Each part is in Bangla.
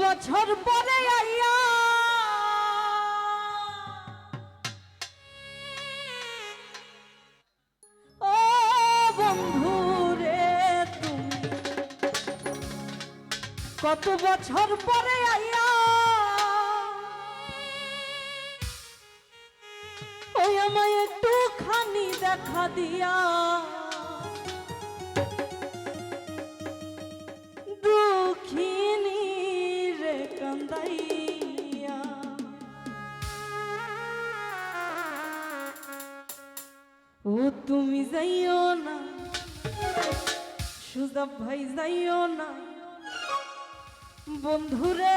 বছর পরে আইয়া। ও বন্ধু রে তুমি, কত বছর পরে আইয়া। ওই আমায় একটু খানি দেখা দিয়া। ও তুমি যাইও না সুজাব ভাই যাইও না। বন্ধুরে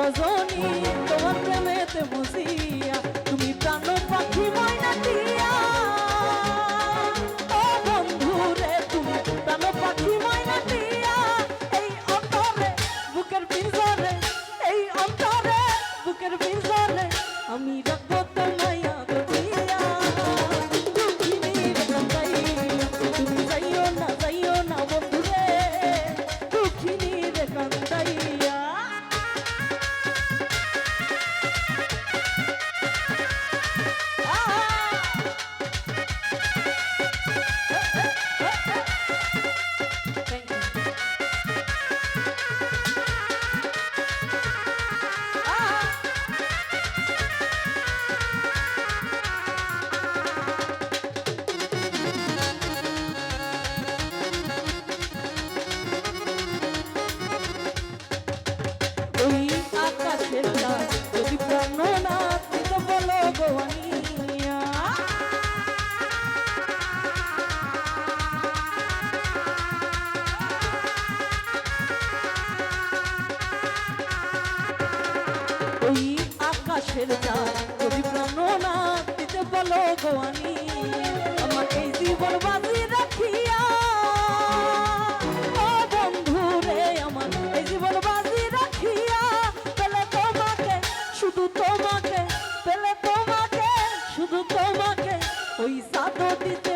I was razoni. চোখের চাঁদ যদি প্রাণনা দিতে বলো গোয়ানি আমার এই জীবন বাজি রাখিয়া। ও বন্ধু রে আমার এই জীবন বাজি রাখিয়া। পেলে তোমাকে, শুধু তোমাকে, পেলে তোমাকে, শুধু তোমাকে, ওই সাদো দিতে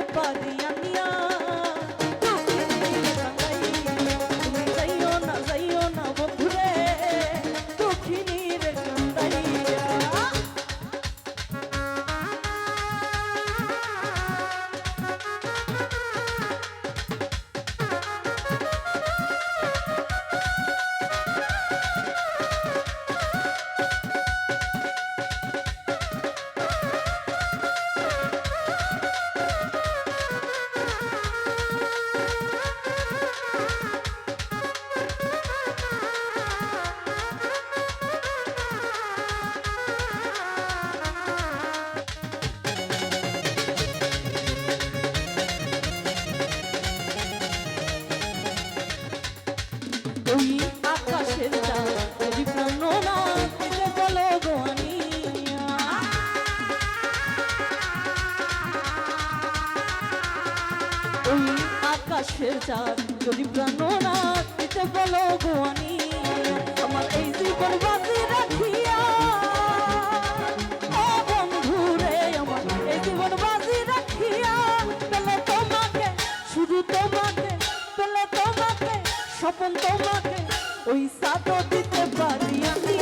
চাঁদ, যদি প্রাণ না দিতে বলো আমার এই জীবন বাজি রাখিয়া। বন্ধু রে আমার, এই জীবন বাজি রাখিয়া। পেলে তোমাকে, শুধু তোমাকে, পেলে তোমাকে, স্বপন তোমাকে, ওই সাথ দিতে পারি আমি।